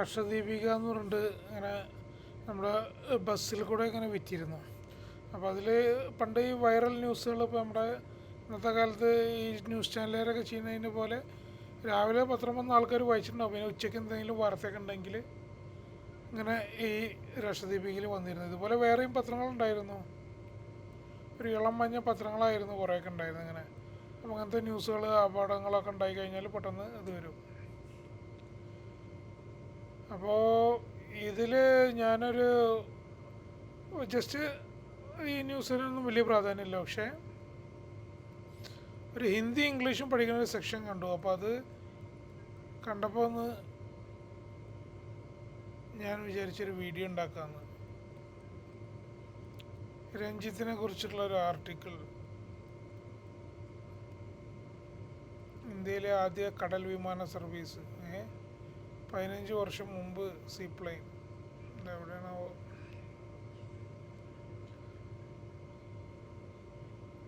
ലക്ഷദ്വീപിക എന്ന് പറഞ്ഞിട്ട് ഇങ്ങനെ നമ്മുടെ ബസ്സിൽ കൂടെ ഇങ്ങനെ വിറ്റിരുന്നു. അപ്പോൾ അതിൽ പണ്ട് ഈ വൈറൽ ന്യൂസുകൾ ഇപ്പോൾ നമ്മുടെ ഇന്നത്തെ കാലത്ത് ഈ ന്യൂസ് ചാനലുകാരൊക്കെ ചെയ്യുന്നതിന് പോലെ രാവിലെ പത്രം വന്ന ആൾക്കാർ വായിച്ചിട്ടുണ്ടാവും. പിന്നെ ഉച്ചയ്ക്ക് എന്തെങ്കിലും വാർത്തയൊക്കെ ഉണ്ടെങ്കിൽ ഇങ്ങനെ ഈ രക്ഷദീപികയിൽ വന്നിരുന്നു. ഇതുപോലെ വേറെയും പത്രങ്ങളുണ്ടായിരുന്നു. ഒരു ഇളം മഞ്ഞ പത്രങ്ങളായിരുന്നു കുറേയൊക്കെ ഉണ്ടായിരുന്നു ഇങ്ങനെ. അപ്പം അങ്ങനത്തെ ന്യൂസുകൾ അപകടങ്ങളൊക്കെ ഉണ്ടായി കഴിഞ്ഞാൽ പെട്ടെന്ന് ഇത് വരും. അപ്പോൾ ഇതിൽ ഞാനൊരു ജസ്റ്റ് ഈ ന്യൂസിനൊന്നും വലിയ പ്രാധാന്യമില്ല. പക്ഷേ ഒരു ഹിന്ദി ഇംഗ്ലീഷും പഠിക്കുന്ന ഒരു സെക്ഷൻ കണ്ടു. അപ്പോൾ അത് കണ്ടപ്പോൾ ഒന്ന് ഞാൻ വിചാരിച്ചൊരു വീഡിയോ ഉണ്ടാക്കാമെന്ന് രഞ്ജിത്തിനെ കുറിച്ചുള്ള ഒരു ആർട്ടിക്കിൾ. ഇന്ത്യയിലെ ആദ്യ കടൽ വിമാന സർവീസ്. പതിനഞ്ച് വർഷം മുമ്പ് സീപ്ലെയിൻ. എവിടെയാണാവോ?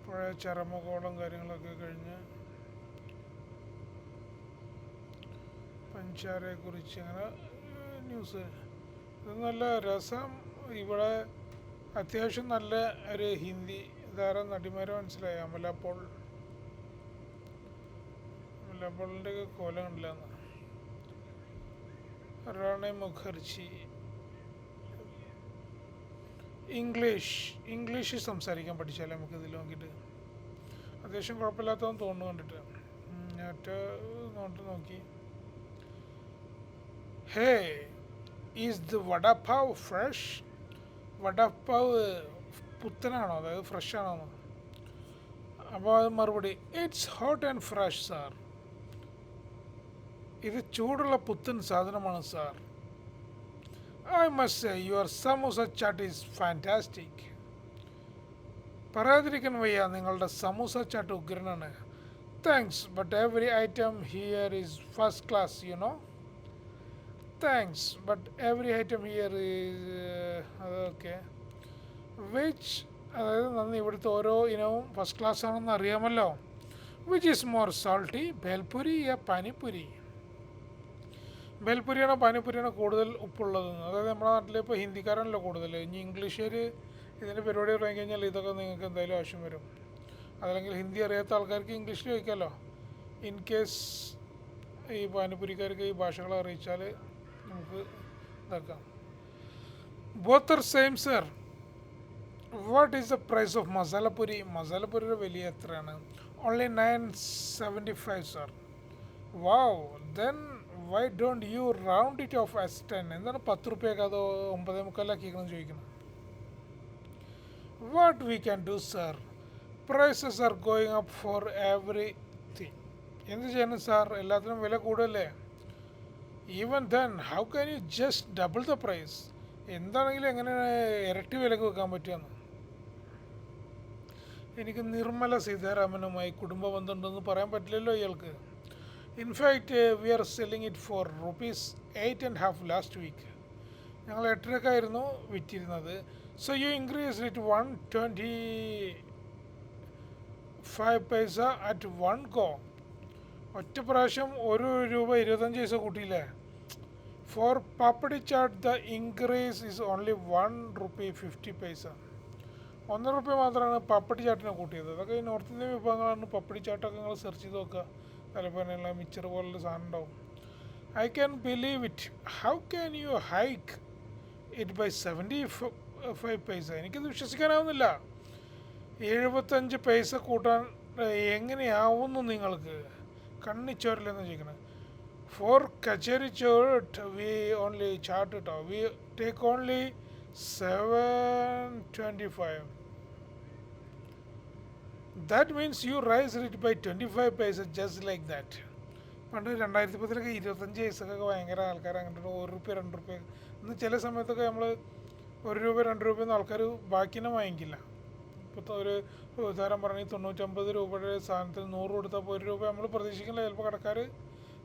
പഴയ ചരമകോളം കാര്യങ്ങളൊക്കെ കഴിഞ്ഞ് പഞ്ചാരയെ കുറിച്ച് അങ്ങനെ ന്യൂസ്. ഇത് നല്ല രസം. ഇവിടെ അത്യാവശ്യം നല്ല ഒരു ഹിന്ദി ധാരാളം നടിമാരെ മനസ്സിലായി. അമല പോൾ. ഒക്കെ കോലം കണ്ടില്ലെന്ന്? റാണി മുഖർജി. ഇംഗ്ലീഷ് ഇംഗ്ലീഷ് സംസാരിക്കാൻ പഠിച്ചാലേ നമുക്ക് ഇതിൽ നോക്കിയിട്ട് അത്യാവശ്യം കുഴപ്പമില്ലാത്തതെന്ന് തോന്നുന്നു കണ്ടിട്ട്. ഒറ്റ നോട്ട് നോക്കി. Hey is the vada pav fresh vada pav പുത്തനാണോ? അതായത് ഫ്രഷ് ആണോ അപ്പോൾ അത് മറുപടി it's hot and fresh sir ഇത് ചൂടുള്ള പുത്തൻ സാധനമാണ് sir. I must your samosa chaat is fantastic പറയാതിരിക്കാൻ വയ്യ നിങ്ങളുടെ samosa chaat ഉഗ്രനാണ്. Thanks but every item here is first class you know thanks but every item here is അതൊക്കെ വിച്ച് അതായത് നന്ദി ഇവിടുത്തെ ഓരോ ഇനവും ഫസ്റ്റ് ക്ലാസ് ആണെന്ന് അറിയാമല്ലോ. Which is more salty bhelpuri യ പാനിപ്പുരി ഭേൽപുരിയാണോ പാനിപ്പുരിയാണോ കൂടുതൽ ഉപ്പുള്ളതെന്ന്? അതായത് നമ്മുടെ നാട്ടിൽ ഇപ്പോൾ ഹിന്ദിക്കാരാണല്ലോ കൂടുതൽ ഇനി ഇംഗ്ലീഷുകാർ ഇതിന്റെ പരിപാടി തുടങ്ങി കഴിഞ്ഞാൽ ഇതൊക്കെ നിങ്ങൾക്ക് എന്തായാലും ആവശ്യം വരും. അതല്ലെങ്കിൽ ഹിന്ദി അറിയാത്ത ആൾക്കാർക്ക് ഇംഗ്ലീഷിൽ ചോദിക്കാമല്ലോ ഇൻ കേസ് ഈ പാനിപ്പുരിക്കാർക്ക് ഈ ഭാഷകൾ അറിയിച്ചാൽ നമുക്ക് ഇതാക്കാം. Bother same sir what is the price of masala puri? മസാലപ്പുരിയുടെ വലിയ എത്രയാണ്? Only nine seventy five sir wow then why don't you round it off as ten എന്താണ് പത്ത് റുപ്യക്ക് അതോ ഒമ്പതേ മുക്കാലാക്കിക്കണം ചോദിക്കണം what we can do sir prices are going up for everything എന്ത് ചെയ്യണം സാർ എല്ലാത്തിനും വില കൂടുതലേ even then how can you just double the price എന്താണെങ്കിലും എങ്ങനെ ഇരട്ടി വിലക്ക് വെക്കാൻ പറ്റുമെന്ന്? എനിക്ക് നിർമ്മല സീതാരാമനുമായി കുടുംബ ബന്ധമുണ്ടെന്ന് പറയാൻ പറ്റില്ലല്ലോ ഇയാൾക്ക്. In fact we are selling it for rupees eight and half last week ഞങ്ങൾ എട്ടരക്കായിരുന്നു വിറ്റിരുന്നത്. So you increase it one twenty five paisa at one go ഒറ്റ പ്രാവശ്യം ഒരു രൂപ ഇരുപത്തഞ്ച് പൈസ കൂട്ടിയില്ലേ? For papdi chaat the increase is only one rupee fifty paisa ഒന്നര റുപ്യ മാത്രമാണ് പപ്പടി ചാട്ടിനെ കൂട്ടിയത്. അതൊക്കെ ഈ നോർത്ത് ഇന്ത്യൻ വിഭവങ്ങളാണ് പപ്പടി ചാട്ടൊക്കെ നിങ്ങൾ സെർച്ച് ചെയ്ത് നോക്കുക. തലപ്പനുള്ള മിച്ചർ പോലുള്ള സാധനം ഉണ്ടാവും. I can believe it how can you hike it by seventy five paisa എനിക്കത് വിശ്വസിക്കാനാവുന്നില്ല. എഴുപത്തഞ്ച് പൈസ കൂട്ടാൻ എങ്ങനെയാവുന്നു നിങ്ങൾക്ക്? കണ്ണിച്ചോരില്ലെന്ന് ചോദിക്കണം. For kachori chaat we only charge കേട്ടോ we take only seven twenty five that means you raise it by twenty five paisa just like that പണ്ട് രണ്ടായിരത്തി പത്തിലൊക്കെ ഇരുപത്തഞ്ച് പൈസക്കൊക്കെ ഭയങ്കര ആൾക്കാർ അങ്ങനെ ഒരു റുപ്യ രണ്ട് റുപ്യ. ഇന്ന് ചില സമയത്തൊക്കെ നമ്മൾ ഒരു രൂപ രണ്ട് രൂപ രൂപയൊന്നും ആൾക്കാർ ബാക്കിനെ വാങ്ങിക്കില്ല. ഇപ്പോൾ ഒരു ഉദാഹരണം പറഞ്ഞാൽ തൊണ്ണൂറ്റമ്പത് രൂപയുടെ സാധനത്തിന് നൂറ് കൊടുത്തപ്പോൾ ഒരു രൂപ നമ്മൾ പ്രതീക്ഷിക്കില്ല ചിലപ്പോൾ കടക്കാർ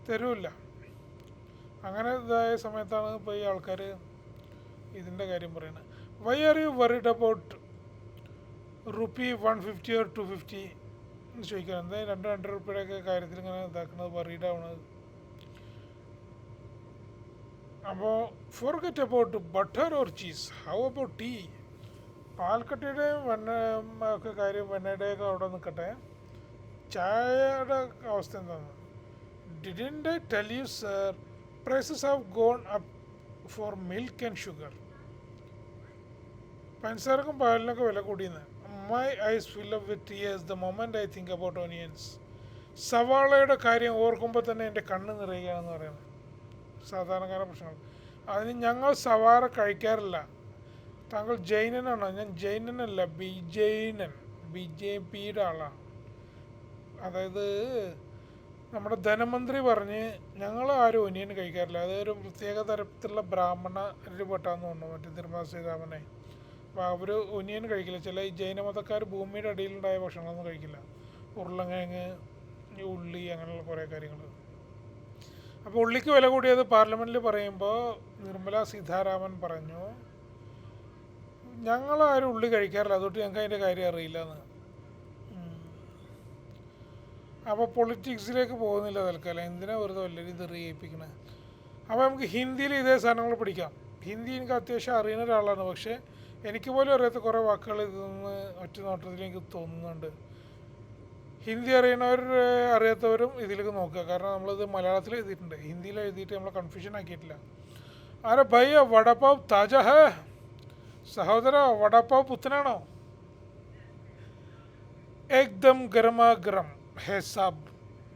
തരുമില്ല അങ്ങനെ ഇതായ സമയത്താണ് ഇപ്പോൾ ഈ ആൾക്കാർ ഇതിന്റെ കാര്യം പറയുന്നത്. Why are you worried about rupee one fifty or two fifty എന്ന് ചോദിക്കാം എന്താ രണ്ട് രണ്ടര റുപ്യയുടെ ഒക്കെ കാര്യത്തിൽ ഇങ്ങനെ ഇതാക്കുന്നത് വറീഡ് ആവണത് അപ്പോൾ forget about butter or cheese how about tea പാൽക്കട്ടയുടെയും വെണ്ണ ഒക്കെ കാര്യം വെണ്ണയുടെയൊക്കെ അവിടെ നിൽക്കട്ടെ. ചായയുടെ അവസ്ഥ എന്താണ്? Didn't tell you sir prices have gone up for milk and sugar പഞ്ചസാരക്കും പാലിനൊക്കെ വില കൂടിയെന്ന്. My eyes fill up with tears the moment I think about onions സവാളയുടെ കാര്യം ഓർക്കുമ്പോൾ തന്നെ എന്റെ കണ്ണ് നിറയുകയാണെന്ന് പറയുന്നത്. സാധാരണക്കാര പ്രശ്നങ്ങൾ അതിന് ഞങ്ങൾ സവാള കഴിക്കാറില്ല. താങ്കൾ ജൈനനാണോ? ഞാൻ ജൈനനല്ല ബി ജൈനൻ ബി ജെ പിയുടെ ആളാണ്. അതായത് നമ്മുടെ ധനമന്ത്രി പറഞ്ഞ് ഞങ്ങൾ ആരും ഒനിയൻ കഴിക്കാറില്ല. അതൊരു പ്രത്യേക തരത്തിലുള്ള ബ്രാഹ്മണരിൽ പെട്ടാന്ന് തോന്നുന്നു. മറ്റേ നിർമ്മല അപ്പോൾ അവർ ഒനിയൻ കഴിക്കില്ല. ചില ജൈനമതക്കാർ ഭൂമിയുടെ അടിയിലുണ്ടായ ഭക്ഷണമൊന്നും കഴിക്കില്ല. ഉരുളക്കിഴങ്ങ് ഈ ഉള്ളി അങ്ങനെയുള്ള കുറേ കാര്യങ്ങൾ അപ്പോൾ ഉള്ളിക്ക് വില കൂടിയത് പാർലമെന്റിൽ പറയുമ്പോൾ നിർമ്മല സീതാരാമൻ പറഞ്ഞു ഞങ്ങൾ ആരും ഉള്ളി കഴിക്കാറില്ല. അതുകൊണ്ട് ഞങ്ങൾക്ക് അതിന്റെ കാര്യം അറിയില്ല എന്ന് അപ്പോൾ പൊളിറ്റിക്സിലേക്ക് പോകുന്നില്ല തൽക്കാലം. എന്തിനാ വെറുതെ വല്ലവരും ഇത് റിയേപ്പിക്കണേ അപ്പോൾ നമുക്ക് ഹിന്ദിയിൽ ഇതേ സാധനങ്ങൾ പഠിക്കാം. ഹിന്ദി എനിക്ക് അത്യാവശ്യം അറിയുന്ന ഒരാളാണ്. പക്ഷേ എനിക്ക് പോലും അറിയാത്ത കുറേ വാക്കുകൾ ഇതൊന്ന് ഒറ്റ നോട്ടത്തിൽ എനിക്ക് തോന്നുന്നുണ്ട്. ഹിന്ദി അറിയണവർ അറിയാത്തവരും ഇതിലേക്ക് നോക്കുക. കാരണം നമ്മളിത് മലയാളത്തിൽ എഴുതിയിട്ടുണ്ട്. ഹിന്ദിയിൽ എഴുതിയിട്ട് നമ്മളെ കൺഫ്യൂഷൻ ആക്കിയിട്ടില്ല. അരെ ഭയ്യ വടപ്പാവ് താജ സഹോദര വടപ്പാവ് പുത്തനാണോ? ഏകദം ഗരമാ ഗരം ഹേ സാബ്.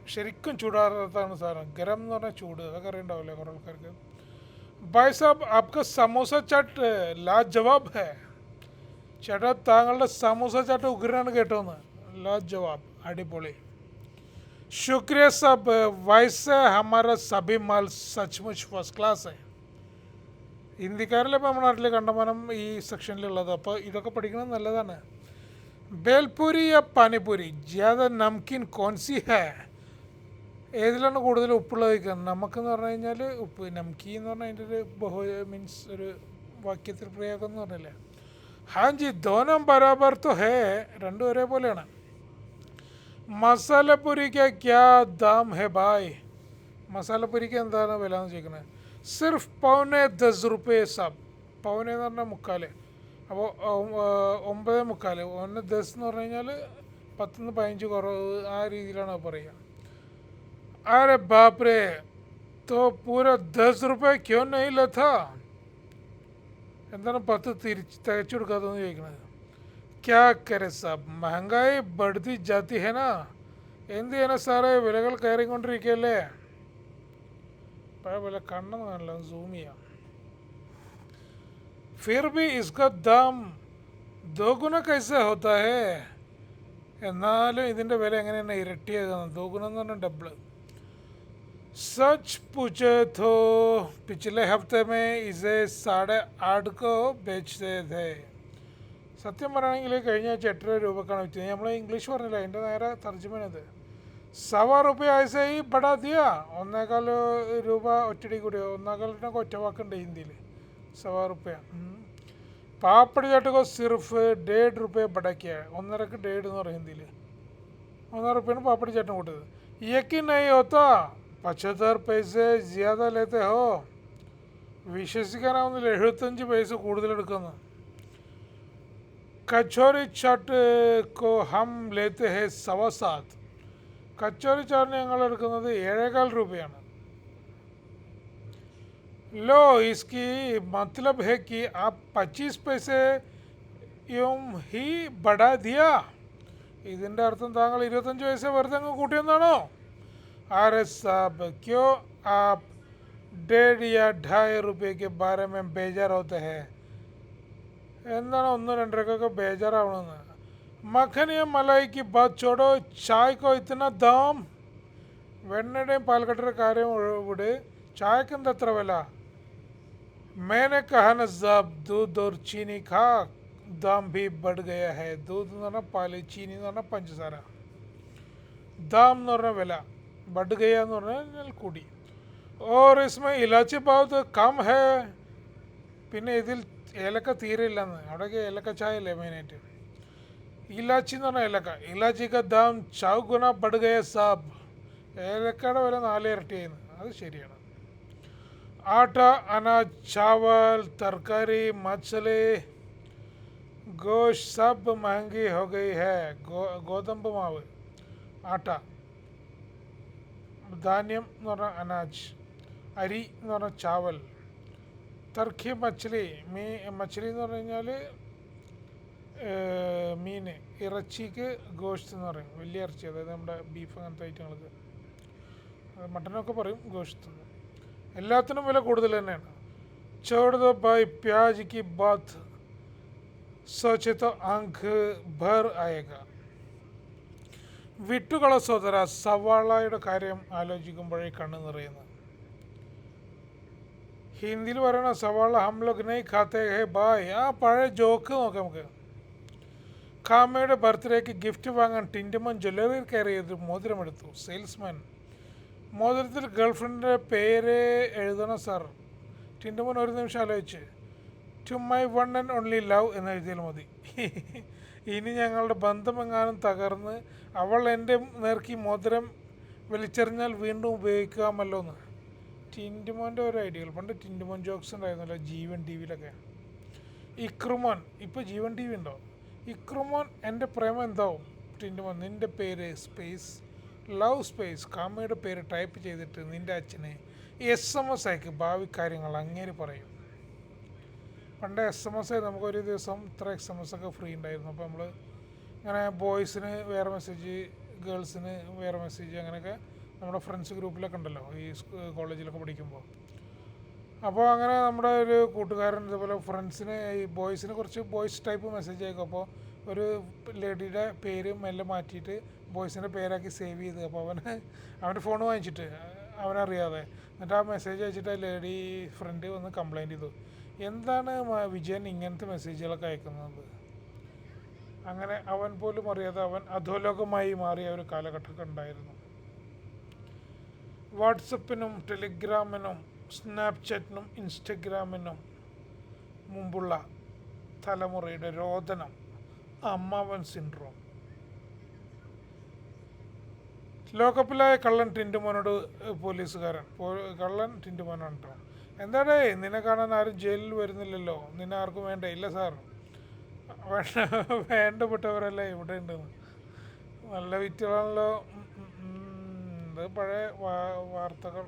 ശരിക്കും ചൂടാറാത്താണ് സാധനം. ഗരം എന്ന് പറഞ്ഞാൽ ചൂട്. അതൊക്കെ അറിയണ്ടാവില്ലേ കുറേ ആൾക്കാർക്ക്? ഭായ് സാബ് ആപ്ക സമോസ ചാട്ട് ലാ ജവാബ് ഹേ ചേട്ടാ താങ്കളുടെ സമോസ ചാട്ട് ഉഗ്രനാണ് കേട്ടോന്ന് ലാ ജവാബ് അടിപൊളി ശുക്രിയ സാബ് വൈസ് ഹമാര സബി മാൽ സച്ച്മുച്ച് ഫസ്റ്റ് ക്ലാസ് ഹേ ഹിന്ദിക്കാരല്ലേ ഇപ്പോൾ നമ്മുടെ നാട്ടിൽ കണ്ടമാനം ഈ സെക്ഷനിലുള്ളത് അപ്പോൾ ഇതൊക്കെ പഠിക്കുന്നത് നല്ലതാണ് ബേൽപൂരി യാ പാനിപൂരി ജ്യാദ നംകിൻ കോൺസി ഹേ ഏതിലാണ് കൂടുതൽ ഉപ്പുള്ളത് കഴിക്കുന്നത് നമുക്കെന്ന് പറഞ്ഞു കഴിഞ്ഞാൽ ഉപ്പ് നംകി എന്ന് പറഞ്ഞാൽ അതിന്റെ ഒരു ബഹു മീൻസ് ഒരു വാക്യത്തിൽ പ്രയോഗം എന്ന് പറഞ്ഞില്ലേ? ഹാൻജി ദോനം ബരാബർ തോ ഹേ രണ്ടും ഒരേപോലെയാണ്. മസാലപ്പുരിക്ക് ക്യാ ദാം ഹെ ബായ്. മസാലപ്പുരിക്ക് എന്താണ് വില എന്ന് ചോദിക്കുന്നത് സിർഫ് പൗനെ ദസ് റുപ്പേ സബ്. പൗനെ എന്ന് പറഞ്ഞാൽ മുക്കാൽ അപ്പോൾ ഒമ്പത് മുക്കാൽ ഒന്ന് ദസ് എന്ന് പറഞ്ഞു കഴിഞ്ഞാൽ പത്തുനിന്ന് പതിനഞ്ച് കുറവ് ആ രീതിയിലാണ് പറയുക. अरे बाप रे तो पूरा दस रुपये क्यों नहीं लथा എന്താണ് പത്ത് തിരിച്ച് തികച്ചു കൊടുക്കാത്തതെന്ന് ചോദിക്കണത് ക്യാ കരെ സാബ് മഹങ്കായി ബഡ്തി ജാതി ഹെ നാ എന്ത് ചെയ്യാനാ സാറേ വിലകൾ കയറിക്കൊണ്ടിരിക്കുകയല്ലേ പഴയ വില കണ്ണെന്ന് കാണില്ല സൂം ചെയ്യാം फिर भी इसका दाम दोगुना कैसे होता है എന്നാലും ഇതിൻ്റെ വില എങ്ങനെയാണ് ഇരട്ടിയാകുന്നത് ദോഗുണം എന്ന് പറഞ്ഞാൽ ഡബിള് सच पूछे तो पिछले हफ्ते में इसे साढ़े आठ को बेचते थे। സത്യം പറയുകയാണെങ്കിൽ കഴിഞ്ഞ ആഴ്ച എട്ടര രൂപക്കാണ് വിറ്റത് നമ്മൾ ഇംഗ്ലീഷ് പറഞ്ഞില്ല എന്റെ നേരെ തർജമനത് സവ റുപ്യ ഐസ ഈ ബടാ ദിയ ഒന്നേകാൽ രൂപ ഒറ്റടി കൂടി ഒന്നേകാലിനൊക്കെ ഒറ്റ വാക്കുണ്ട് ഹിന്ദിയിൽ സവ റുപ്യ പാപ്പടി ചാട്ടുക സിർഫ് ഡേഡ് റുപ്യ ബടക്കിയ ഒന്നരക്ക് ഡേഡ് എന്ന് പറയും ഹിന്ദിയിൽ ഒന്നര റുപ്യാണ് പാപ്പടി ചാട്ടം കൂട്ടത് യക്കിൻ നൈ ഹോത്താ പച്ചത്തർ പൈസ ജ്യാദ ലേത്തെ ഹോ വിശ്വസിക്കാനാവുന്നില്ല എഴുപത്തഞ്ച് പൈസ കൂടുതൽ എടുക്കുന്നു കച്ചോറി ചാട്ട് കോ ഹം ലേത്തെ ഹേ സവ സാത്ത് കച്ചോറി ചാട്ടിന് ഞങ്ങൾ എടുക്കുന്നത് ഏഴേകാൽ രൂപയാണ് लो इसकी मतलब है कि आप 25 पैसे യും ഹി ബടാ ദിയ ഇതിൻ്റെ അർത്ഥം താങ്കൾ ഇരുപത്തഞ്ച് പൈസ വെറുതെ അങ്ങ് കൂട്ടിയെന്നാണോ अरे साहब क्यों आप डेढ़ या ढाई रुपए के बारे में बेजार होते हैं എന്താണ് ഒന്ന് രണ്ടരക്കൊക്കെ ബേജാറാവണമെന്ന് മഖനിയ മലായിക്ക് ബാത് ചോടോ ചായക്കോ ഇത്തന ദാം വെണ്ണയുടെയും പാൽക്കട്ടയുടെ കാര്യം വിട് ചായക്ക് എന്താ എത്ര വില मैंने कहा न साहब दूध और चीनी खा दाम भी बढ़ गया है दूध എന്ന് പറഞ്ഞാൽ പാല് ചീനി എന്ന് പറഞ്ഞാൽ പഞ്ചസാര ദാം എന്ന് പറഞ്ഞാൽ വില बढ़ गया എന്ന് പറഞ്ഞാൽ കൂടി और इसमें इलायची भाव तो कम है പിന്നെ ഇതിൽ ഏലക്ക തീരെ ഇല്ലെന്ന് അവിടെയൊക്കെ ഏലക്ക ചായ അല്ലേ മെയിനായിട്ട് ഇലാച്ചി എന്ന് പറഞ്ഞാൽ ഏലക്ക ഇലാച്ചിക്ക ദാം ചാവ് ഗുണ ബഡ് ഗയ സാബ് ഏലക്കയുടെ വില നാല് ഇരട്ടിയായിരുന്നു അത് ശരിയാണ് आटा अनाज चावल तरकारी मछली गोश्त सब महंगी हो गई है ഗോ ഗോതമ്പ് മാവ് ആട്ട ധാന്യം എന്ന് പറഞ്ഞാൽ അനാജ് അരി എന്ന് പറഞ്ഞാൽ ചാവൽ തർക്കി മച്ചിലി മീ മച്ചിലി എന്ന് പറഞ്ഞു കഴിഞ്ഞാൽ മീൻ ഇറച്ചിക്ക് ഗോഷ്ത് എന്ന് പറയും വലിയ ഇറച്ചി അതായത് നമ്മുടെ ബീഫ് അങ്ങനത്തെ ഐറ്റങ്ങൾക്ക്. മട്ടനൊക്കെ പറയും ഗോഷ്ത് എല്ലാത്തിനും വില കൂടുതൽ തന്നെയാണ്. ചോടുത ബൈ പ്യാജിക്ക് ബാത്ത് സോചിത അങ്ക് ഭർ അയക്കാം വിട്ടുകള സോദര സവാളയുടെ കാര്യം ആലോചിക്കുമ്പോഴേ കണ്ണു നിറയുന്നു. ഹിന്ദിയിൽ പറയണ സവാള ഹം ലോഗ് നെയ് ഖാത്തെ ഹേ ബായ് ആ പഴയ ജോക്ക് നോക്കാം നമുക്ക്. കാമയുടെ ബർത്ത്ഡേക്ക് ഗിഫ്റ്റ് വാങ്ങാൻ ടിന്റുമൻ ജ്വല്ലറിയിൽ കയറിയത് മോതിരമെടുത്തു. സെയിൽസ്മാൻ മോതിരത്തിൽ ഗേൾഫ്രണ്ടിന്റെ പേര് എഴുതണം സാർ. ടിന്റുമൻ ഒരു നിമിഷം ആലോചിച്ച് to my one and only love എന്ന് എഴുതിയാൽ മതി. ഇനി ഞങ്ങളുടെ ബന്ധമെങ്ങാനും തകർന്ന് അവൾ എന്റെ നേർക്കി മോതിരം വലിച്ചെറിഞ്ഞാൽ വീണ്ടും ഉപയോഗിക്കാമല്ലോ എന്ന്. ടിന്റുമോന്റെ ഒരു ഐഡിയകൾ. പണ്ട് ടിന്റുമോൻ ജോക്സ് ഉണ്ടായിരുന്നല്ലോ ജീവൻ ടി വിയിലൊക്കെ ഇക്രുമോൻ ഇപ്പോൾ ജീവൻ ടി വി ഉണ്ടോ? ഇക്രുമോൻ എന്റെ പ്രേമം എന്താവും? ടിന്റുമോൻ നിന്റെ പേര് സ്പേസ് ലവ് സ്പേസ് കാമയുടെ പേര് ടൈപ്പ് ചെയ്തിട്ട് നിന്റെ അച്ഛന് എസ് എം എസ് അയക്ക് ഭാവി കാര്യങ്ങൾ അങ്ങേര് പറയും. പണ്ട് എസ് എം എസ് നമുക്കൊരു ദിവസം ഇത്ര എസ് എം എസ് ഒക്കെ ഫ്രീ ഉണ്ടായിരുന്നു. അപ്പോൾ നമ്മൾ ഇങ്ങനെ ബോയ്സിന് വേറെ മെസ്സേജ് ഗേൾസിന് വേറെ മെസ്സേജ് അങ്ങനെയൊക്കെ നമ്മുടെ ഫ്രണ്ട്സ് ഗ്രൂപ്പിലൊക്കെ ഉണ്ടല്ലോ ഈ കോളേജിലൊക്കെ പഠിക്കുമ്പോൾ അപ്പോൾ അങ്ങനെ നമ്മുടെ ഒരു കൂട്ടുകാരൻ ഇതുപോലെ ഫ്രണ്ട്സിന് ഈ ബോയ്സിന് കുറച്ച് ബോയ്സ് ടൈപ്പ് മെസ്സേജ് അയക്കും. അപ്പോൾ ഒരു ലേഡിയുടെ പേര് മെല്ലെ മാറ്റിയിട്ട് ബോയ്സിന്റെ പേരാക്കി സേവ് ചെയ്ത്. അപ്പോൾ അവന് അവന്റെ ഫോൺ വാങ്ങിച്ചിട്ട് അവനറിയാതെ. എന്നിട്ട് ആ മെസ്സേജ് അയച്ചിട്ട് ആ ലേഡി ഫ്രണ്ട് വന്ന് കംപ്ലൈന്റ് ചെയ്തു. എന്താണ് വിജയൻ ഇങ്ങനത്തെ മെസ്സേജുകളൊക്കെ അയക്കുന്നത്? അങ്ങനെ അവൻ പോലും അറിയാതെ അവൻ അധോലോകമായി മാറിയ ഒരു കാലഘട്ടമൊക്കെ ഉണ്ടായിരുന്നു. വാട്സപ്പിനും ടെലിഗ്രാമിനും സ്നാപ്ചാറ്റിനും ഇൻസ്റ്റഗ്രാമിനും മുമ്പുള്ള തലമുറയുടെ രോദനം അമ്മാവൻ സിൻഡ്രോം ലോക്കപ്പിലായ കള്ളൻ ടിന്റുമോനോട് പോലീസുകാരൻ. കള്ളൻ ടിന്റുമോനാണ് കേട്ടോ എന്താടേ നിന്നെ കാണാൻ ആരും ജയിലിൽ വരുന്നില്ലല്ലോ. നിന്നെ ആർക്കും വേണ്ട. ഇല്ല സാർ. വേണ്ട വേണ്ടപ്പെട്ടവരല്ലേ ഇവിടെ ഉണ്ടെന്ന് നല്ല വിറ്റുകളാണല്ലോ. ഇത് പഴയ വാർത്തകൾ.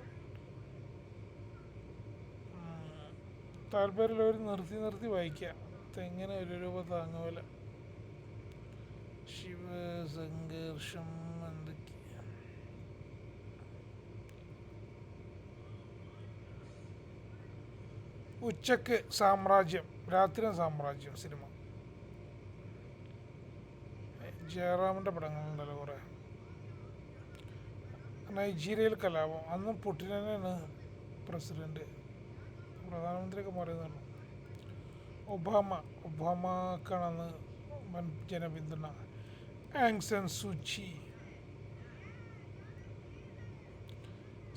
താല്പര്യമുള്ളവർ നിർത്തി നിർത്തി വായിക്കുക തെങ്ങിന് ഒരു രൂപ താങ്ങുമല്ല ശിവസംഘർഷം ഉച്ചയ്ക്ക് സാമ്രാജ്യം രാത്രി സാമ്രാജ്യം സിനിമ. ജയറാമിന്റെ പടങ്ങളുണ്ടല്ലോ കുറേ. നൈജീരിയയിൽ കലാപം. അന്ന് പുട്ടിനാണ് പ്രസിഡന്റ്. പ്രധാനമന്ത്രിയൊക്കെ മാറിയെന്നുള്ളൂ ഒബാമ ഒബാമക്കാണ് അന്ന് വൻ ജനപിന്തുണ. ആങ്സൻ സൂചി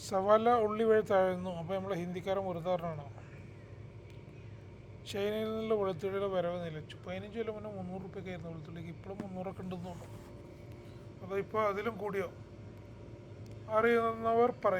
സവാല ഉള്ളി വഴി താഴ്ന്നു. അപ്പോൾ നമ്മളെ ഹിന്ദിക്കാരൻ വെറുതാറിനാണോ ചൈനയിൽ നിന്നുള്ള വെളുത്തുള്ളിയുടെ വരവ് നിലച്ചു. പതിനഞ്ച് കൊല്ലം മുന്നേ മുന്നൂറ് റുപ്യൊക്കെ ആയിരുന്നു വെളുത്തുള്ളിക്ക്. ഇപ്പോഴും മുന്നൂറൊക്കെ ഉണ്ടെന്ന് തോന്നുന്നു. അതോ ഇപ്പോൾ അതിലും കൂടിയോ? അറിയുന്നവർ പറയും